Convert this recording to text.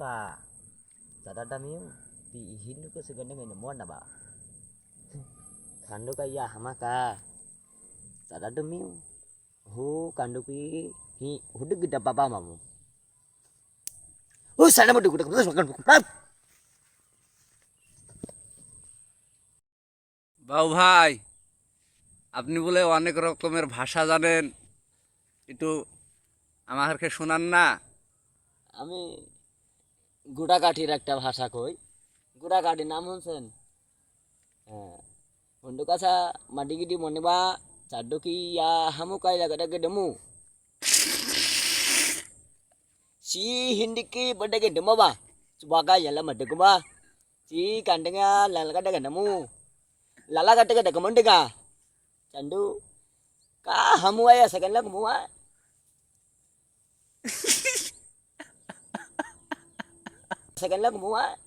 ka Sada damiu Ti hindu ke seganda ngene mo na ba Kandu ka ya hamaka Sada damiu Hu kandu ki Hi hudu gida baba mamu Hu sana mo dugu dugu বাবু ভাই আপনি বলে অনেক রকমের ভাষা জানেন একটু আমাকে শোনান না আমি গুড়াকাঠির একটা ভাষা কই গুড়াকাঠির নাম শুনছেন হ্যাঁ বন্ধু কাছা মাটি গিটি মনেবা চাডুকি ইয়া হামু কাই লাগাটাকে ডেমু si hindi ki badage demo ba subaga yala madego ba si kandanga lala kada kada mu lala kada kada kamandega chandu ka hamu aya sakan lag Sagan lang gumawa.